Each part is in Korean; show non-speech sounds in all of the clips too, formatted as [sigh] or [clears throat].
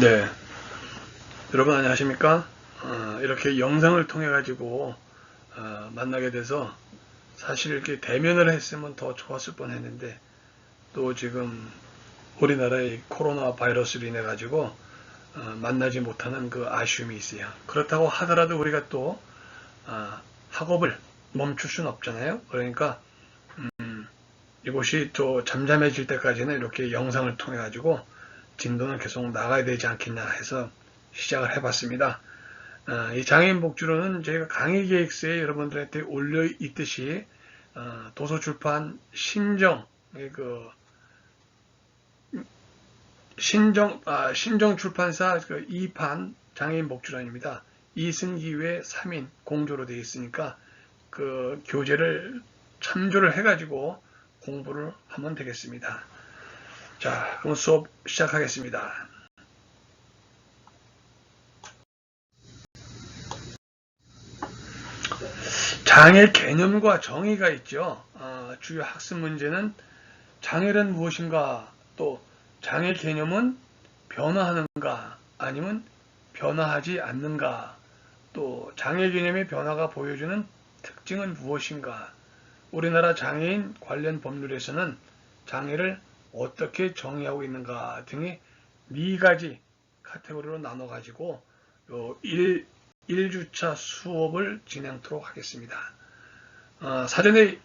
네. 여러분 안녕하십니까? 어, 이렇게 영상을 통해 가지고 어, 만나게 돼서 사실 이렇게 대면을 했으면 더 좋았을 뻔 했는데 또 지금 우리나라의 코로나 바이러스로 인해 가지고 어, 만나지 못하는 그 아쉬움이 있어요. 그렇다고 하더라도 우리가 또 어, 학업을 멈출 수는 없잖아요. 그러니까 음, 이곳이 또 잠잠해질 때까지는 이렇게 영상을 통해 가지고 진도는 계속 나가야 되지 않겠냐 해서 시작을 해봤습니다. 어, 이 장애인 복지로는 저희가 강의 계획서에 여러분들한테 올려 있듯이 어, 도서출판 신정 그 신정 아, 신정 출판사 그 2판 장애인 복지론입니다. 이승기 외 3인 공조로 되어 있으니까 그 교재를 참조를 해가지고 공부를 하면 되겠습니다. 자, 그럼 수업 시작하겠습니다. 장애 개념과 정의가 있죠. 어, 주요 학습 문제는 장애는 무엇인가, 또 장애 개념은 변화하는가, 아니면 변화하지 않는가, 또 장애 개념의 변화가 보여주는 특징은 무엇인가, 우리나라 장애인 관련 법률에서는 장애를 어떻게 정의하고 있는가 등의 네 가지 카테고리로 나눠 가지고 1, 1주차 수업을 진행토록 하겠습니다. 어, 사전에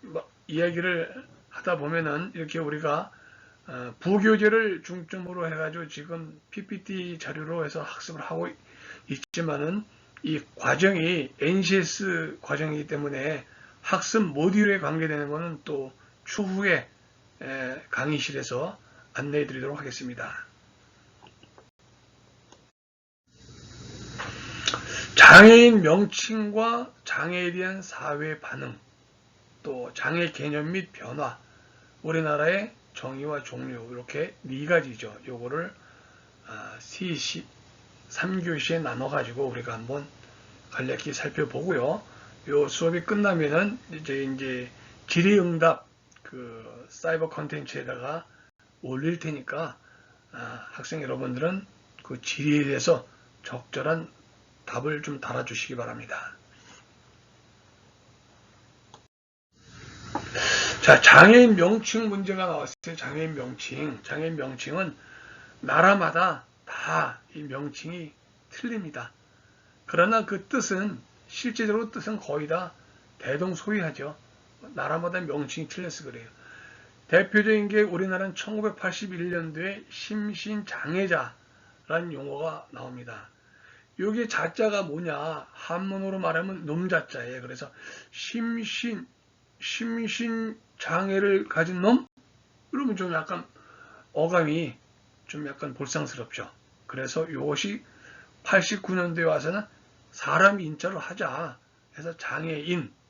뭐 이야기를 하다 보면은 이렇게 우리가 어, 부교재를 중점으로 해가지고 지금 PPT 자료로 해서 학습을 하고 있지만은 이 과정이 NCS 과정이기 때문에 학습 모듈에 관계되는 것은 또 추후에 강의실에서 안내해 드리도록 하겠습니다. 장애인 명칭과 장애에 대한 사회 반응, 또 장애 개념 및 변화, 우리나라의 정의와 종류 이렇게 네 가지죠. 요거를 아, 3교시에 나눠 가지고 우리가 한번 간략히 살펴보고요. 요 수업이 끝나면은 이제 이제 질의응답 그 사이버 컨텐츠에다가 올릴 테니까 아, 학생 여러분들은 그 질의에 대해서 적절한 답을 좀 달아주시기 바랍니다. 자, 장애인 명칭 문제가 나왔어요. 장애인 명칭. 장애인 명칭은 나라마다 다 이 명칭이 틀립니다. 그러나 그 뜻은 실제적으로 뜻은 거의 다 대동소이하죠. 나라마다 명칭이 틀려서 그래요. 대표적인 게 우리나라는 1981년도에 심신장애자라는 용어가 나옵니다. 여기 자자가 뭐냐? 한문으로 말하면 놈자자예요. 그래서 심신, 심신 장애를 가진 놈? 그러면 좀 약간 어감이 좀 약간 볼상스럽죠. 그래서 이것이 89년도에 와서는 사람 인자로 하자 해서 장애인 또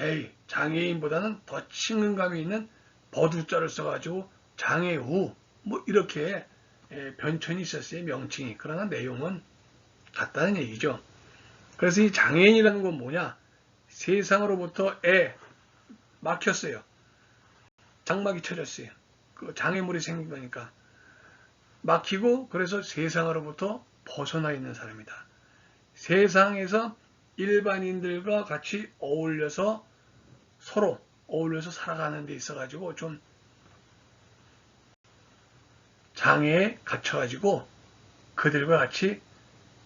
에이 장애인보다는 더 친근감이 있는 버두자를 써가지고 장애우 뭐 이렇게 예, 변천이 있었어요 명칭이. 그러나 내용은 같다는 얘기죠. 그래서 이 장애인이라는 건 뭐냐? 세상으로부터 애 막혔어요. 장막이 쳐졌어요. 그 장애물이 생긴 거니까. 막히고 그래서 세상으로부터 벗어나 있는 사람이다. 세상에서 일반인들과 같이 어울려서 서로 어울려서 살아가는 데 있어 가지고 좀 장애에 갇혀 가지고 그들과 같이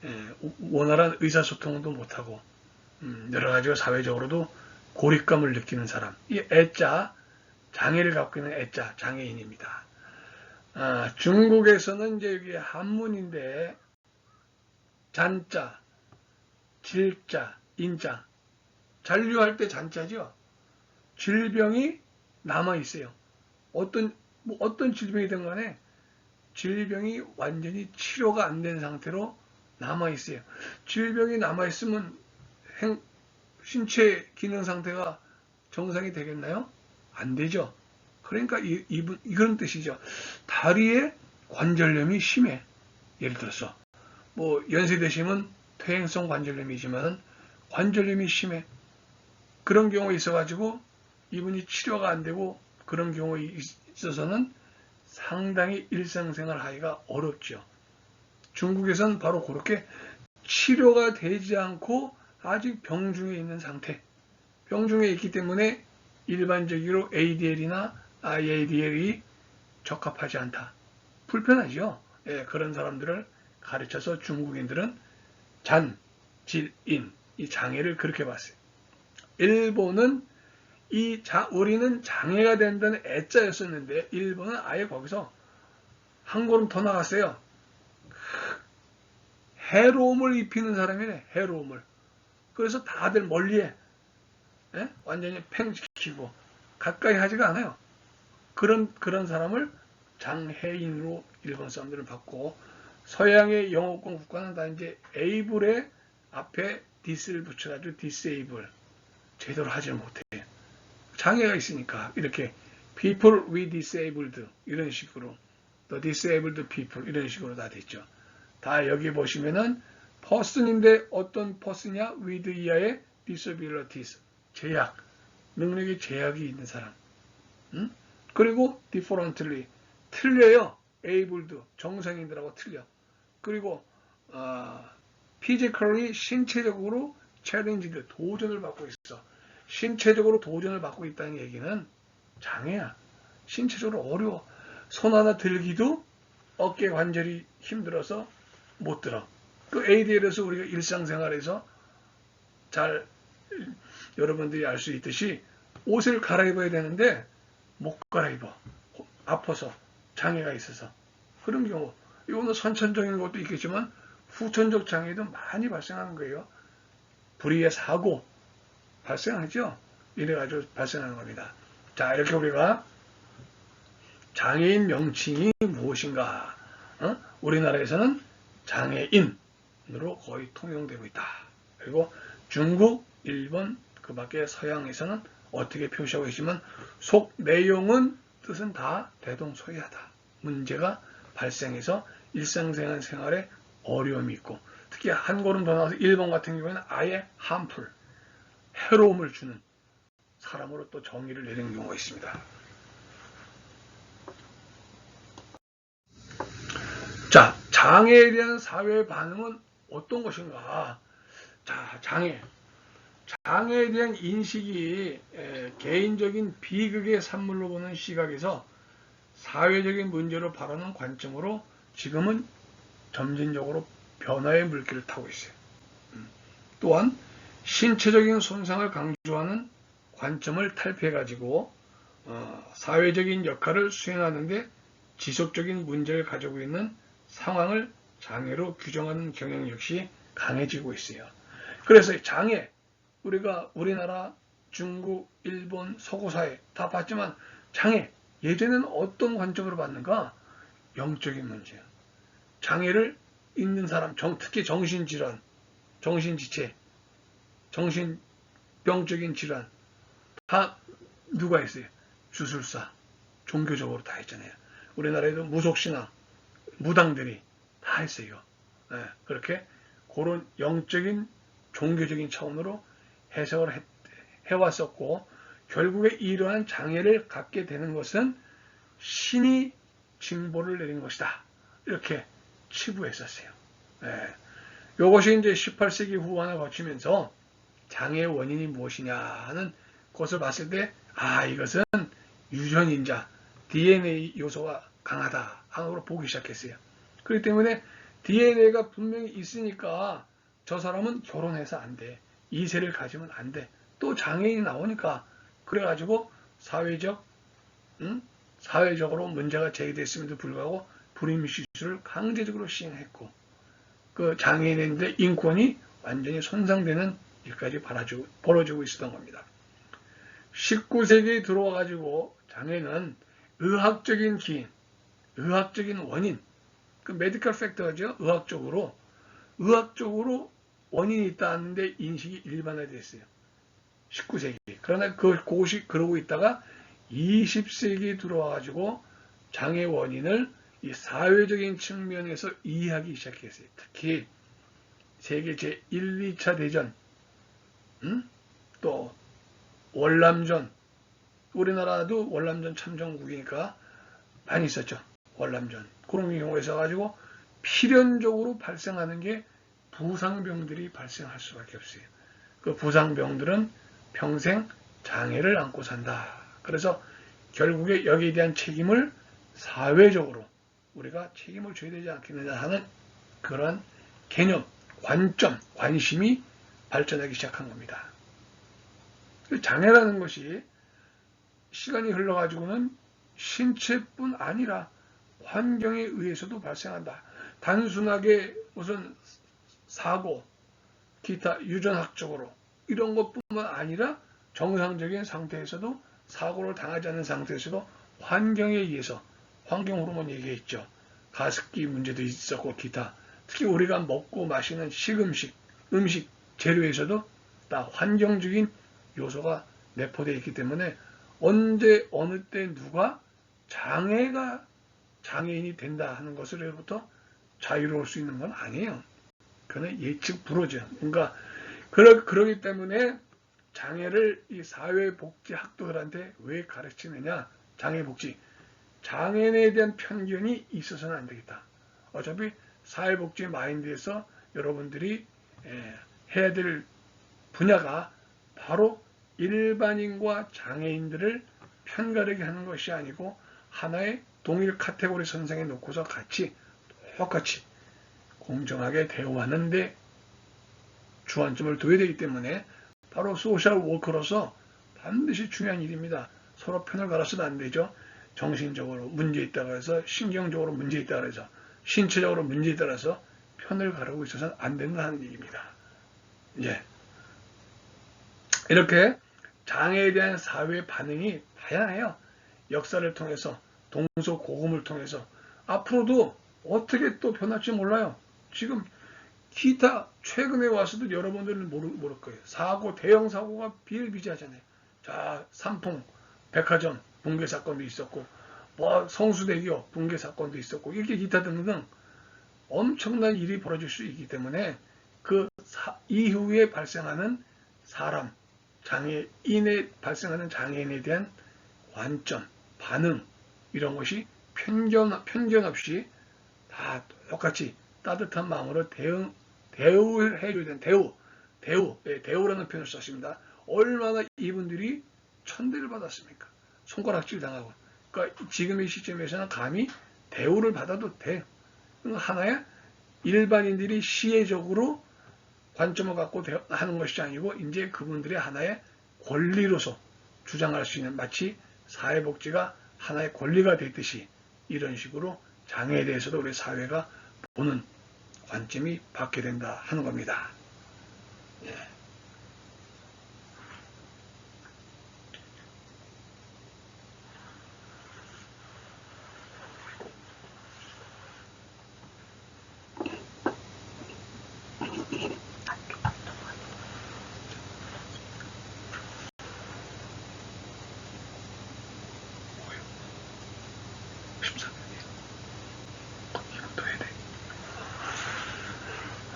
예, 원활한 의사소통도 못하고 음, 여러 가지로 사회적으로도 고립감을 느끼는 사람 이 애자 장애를 갖고 있는 애자 장애인입니다. 아, 중국에서는 이제 여기 한문인데 잔자, 질자, 인자 잔류할 때 잔자죠. 질병이 남아 있어요. 어떤 뭐 어떤 질병이든 간에 질병이 완전히 치료가 안 된 상태로 남아 있어요. 질병이 남아 있으면 행, 신체 기능 상태가 정상이 되겠나요? 안 되죠. 그러니까 이, 이, 이런 뜻이죠. 다리에 관절염이 심해. 예를 들어서 뭐 연세 되시면 퇴행성 관절염이지만 관절염이 심해. 그런 경우 있어가지고 이분이 치료가 안 되고 그런 경우에 있어서는 상당히 일상생활 하기가 어렵죠. 중국에선 바로 그렇게 치료가 되지 않고 아직 병중에 있는 상태. 병중에 있기 때문에 일반적으로 ADL이나 IADL이 적합하지 않다. 불편하죠. 예, 그런 사람들을 가르쳐서 중국인들은 잔, 질, 인, 이 장애를 그렇게 봤어요. 일본은 이 자, 우리는 장애가 된다는 애자였었는데 일본은 아예 거기서 한 걸음 더 나갔어요. 해로움을 입히는 사람이네, 해로움을. 그래서 다들 멀리해. 예? 완전히 팽지키고 가까이 하지가 않아요. 그런 그런 사람을 장애인으로 일본 사람들은 받고 서양의 영어권 국가는 다 이제 able의 앞에 this를 붙여가지고 disable 제대로 하지 못해. 장애가 있으니까 이렇게 people with disabled 이런 식으로 the disabled people 이런 식으로 다 됐죠. 다 여기 보시면은 person인데 어떤 person이냐 with 이하의 disabilities 제약 능력의 제약이 있는 사람. 응? 그리고 differently 틀려요. abled 정상인들하고 틀려. 그리고 어, physically 신체적으로 challenged 도전을 받고 있어. 신체적으로 도전을 받고 있다는 얘기는 장애야. 신체적으로 어려워. 손 하나 들기도 어깨 관절이 힘들어서 못 들어. 그 ADL에서 우리가 일상생활에서 잘 여러분들이 알 수 있듯이 옷을 갈아입어야 되는데 못 갈아입어. 아파서 장애가 있어서 그런 경우 이거는 선천적인 것도 있겠지만 후천적 장애도 많이 발생하는 거예요. 불의의 사고 발생하죠. 이래가지고 발생하는 겁니다. 자 이렇게 우리가 장애인 명칭이 무엇인가? 어? 우리나라에서는 장애인으로 거의 통용되고 있다. 그리고 중국, 일본, 그 밖에 서양에서는 어떻게 표시하고 있지만 속 내용은 뜻은 다 대동소이하다. 문제가 발생해서 일상생활 생활에 어려움이 있고 특히 한 걸음 더 나가서 일본 같은 경우에는 아예 한풀 해로움을 주는 사람으로 또 정의를 내리는 경우가 있습니다. 자, 장애에 대한 사회의 반응은 어떤 것인가? 자, 장애. 장애에 대한 인식이 에, 개인적인 비극의 산물로 보는 시각에서 사회적인 문제로 바라는 관점으로 지금은 점진적으로 변화의 물길을 타고 있어요. 음. 또한 신체적인 손상을 강조하는 관점을 탈피해가지고 어, 사회적인 역할을 수행하는데 지속적인 문제를 가지고 있는 상황을 장애로 규정하는 경향 역시 강해지고 있어요. 그래서 장애, 우리가 우리나라, 중국, 일본, 서구 사회 다 봤지만 장애, 예전에는 어떤 관점으로 봤는가? 영적인 문제야. 장애를 있는 사람, 특히 정신질환, 정신지체, 정신병적인 질환 다 누가 있어요? 주술사, 종교적으로 다 했잖아요. 우리나라에도 무속신앙, 무당들이 다 했어요. 네, 그렇게 그런 영적인 종교적인 차원으로 해석을 해, 해왔었고 결국에 이러한 장애를 갖게 되는 것은 신이 징보를 내린 것이다. 이렇게 치부했었어요. 네. 이것이 이제 18세기 후반을 거치면서 장애의 원인이 무엇이냐 하는 것을 봤을 때, 아, 이것은 유전인자, DNA 요소가 강하다. 하으로 보기 시작했어요. 그렇기 때문에 DNA가 분명히 있으니까 저 사람은 결혼해서 안 돼. 이세를 가지면 안 돼. 또 장애인이 나오니까 그래가지고 사회적 응? 사회적으로 문제가 제기됐음에도 불구하고 불임 시술을 강제적으로 시행했고 그 장애인인데 인권이 완전히 손상되는 일까지 벌어지고, 벌어지고 있었던 겁니다. 19세기에 들어와 가지고 장애는 의학적인 기인, 의학적인 원인, 그 메디컬 팩터죠. 의학적으로 의학적으로 원인이 있다는데 인식이 일반화됐어요. 19세기. 그러나 그 그것이 그러고 있다가 20세기 들어와 가지고 장애 원인을 이 사회적인 측면에서 이해하기 시작했어요. 특히 세계 제 1, 2차 대전, 음? 또 월남전, 우리나라도 월남전 참전국이니까 많이 있었죠. 월남전. 그런 경우에 있어가지고 필연적으로 발생하는 게 부상병들이 발생할 수밖에 없어요. 그 부상병들은 평생 장애를 안고 산다. 그래서 결국에 여기에 대한 책임을 사회적으로 우리가 책임을 져야 되지 않겠느냐 하는 그런 개념, 관점, 관심이 발전하기 시작한 겁니다. 그 장애라는 것이 시간이 흘러가지고는 신체뿐 아니라 환경에 의해서도 발생한다. 단순하게 무슨 사고, 기타 유전학적으로 이런 것뿐만 아니라 정상적인 상태에서도 사고를 당하지 않는 상태에서도 환경에 의해서 환경 호르몬 얘기했죠. 가습기 문제도 있었고 기타 특히 우리가 먹고 마시는 식음식, 음식 재료에서도 다 환경적인 요소가 내포되어 있기 때문에 언제 어느 때 누가 장애가 장애인이 된다 하는 것으로부터 자유로울 수 있는 건 아니에요. 그는 예측 불허죠. 뭔가 그러, 그러기 때문에 장애를 이 사회복지학도들한테 왜 가르치느냐? 장애복지. 장애인에 대한 편견이 있어서는 안 되겠다. 어차피 사회복지 마인드에서 여러분들이 에, 해야 될 분야가 바로 일반인과 장애인들을 편가르게 하는 것이 아니고 하나의 동일 카테고리 선상에 놓고서 같이 똑같이 공정하게 대우하는데 주안점을 둬야 되기 때문에 바로 소셜 워커로서 반드시 중요한 일입니다. 서로 편을 갈아서는 안 되죠. 정신적으로 문제 있다고 해서 신경적으로 문제 있다고 해서 신체적으로 문제 있다고 해서 편을 가르고 있어서는 안 된다는 얘기입니다. 예. 이렇게 장애에 대한 사회 반응이 다양해요. 역사를 통해서 동서고금을 통해서 앞으로도 어떻게 또 변할지 몰라요. 지금 기타 최근에 와서도 여러분들은 모르, 모를 거예요. 사고 대형 사고가 비일비재하잖아요. 자 삼풍 백화점 붕괴 사건도 있었고 뭐 성수대교 붕괴 사건도 있었고 이렇게 기타 등등 엄청난 일이 벌어질 수 있기 때문에 그 사, 이후에 발생하는 사람 장애인에 발생하는 장애인에 대한 관점 반응 이런 것이 편견 편견 없이 다 똑같이 따뜻한 마음으로 대응 대우를 해줘야 되는 대우 대우 예, 대우라는 표현을 썼습니다. 얼마나 이분들이 천대를 받았습니까? 손가락질 당하고 그러니까 지금 이 시점에서는 감히 대우를 받아도 돼. 하나의 일반인들이 시혜적으로 관점을 갖고 하는 것이 아니고 이제 그분들의 하나의 권리로서 주장할 수 있는 마치 사회복지가 하나의 권리가 됐듯이 이런 식으로 장애에 대해서도 우리 사회가 보는 관점이 바뀌게 된다 하는 겁니다. 예.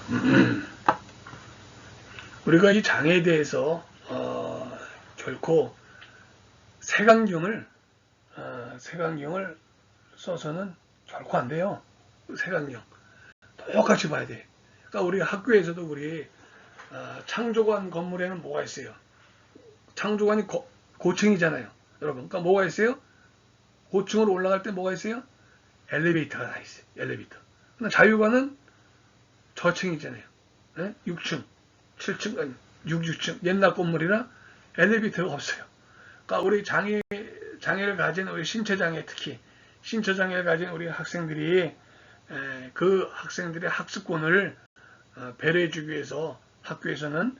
[clears throat] 우리가 이 장애에 대해서 어, 결코 색안경을 어, 색안경을 써서는 결코 안 돼요. 색안경 똑같이 봐야 돼. 그러니까 우리 학교에서도 우리 어, 창조관 건물에는 뭐가 있어요? 창조관이 고, 고층이잖아요. 여러분, 그러니까 뭐가 있어요? 고층으로 올라갈 때 뭐가 있어요? 엘리베이터가 다 있어요. 엘리베이터. 근데 자유관은 저층이잖아요. 네? 6층. 7층, 아니, 6, 6층, 옛날 건물이라 엘리베이터가 없어요. 그러니까 우리 장애, 장애를 가진 우리 신체장애 특히, 신체장애를 가진 우리 학생들이, 에, 그 학생들의 학습권을 어, 배려해주기 위해서 학교에서는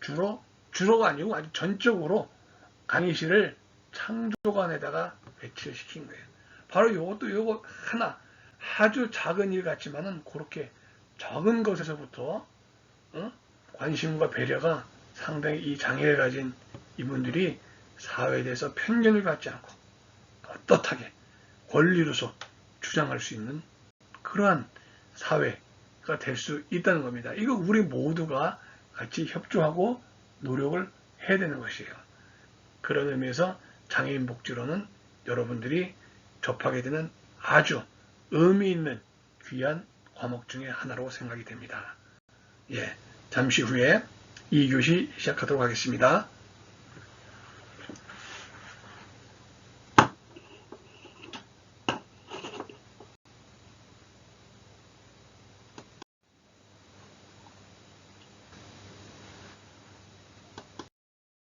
주로, 주로가 아니고 아주 전적으로 강의실을 창조관에다가 배치를 시킨 거예요. 바로 이것도 이거 하나, 아주 작은 일 같지만은 그렇게 적은 것에서부터, 어? 관심과 배려가 상당히 이 장애를 가진 이분들이 사회에 대해서 편견을 갖지 않고 떳떳하게 권리로서 주장할 수 있는 그러한 사회가 될 수 있다는 겁니다. 이거 우리 모두가 같이 협조하고 노력을 해야 되는 것이에요. 그런 의미에서 장애인 복지로는 여러분들이 접하게 되는 아주 의미 있는 귀한 과목 중에 하나로 생각이 됩니다. 예, 잠시 후에 2교시 시작하도록 하겠습니다.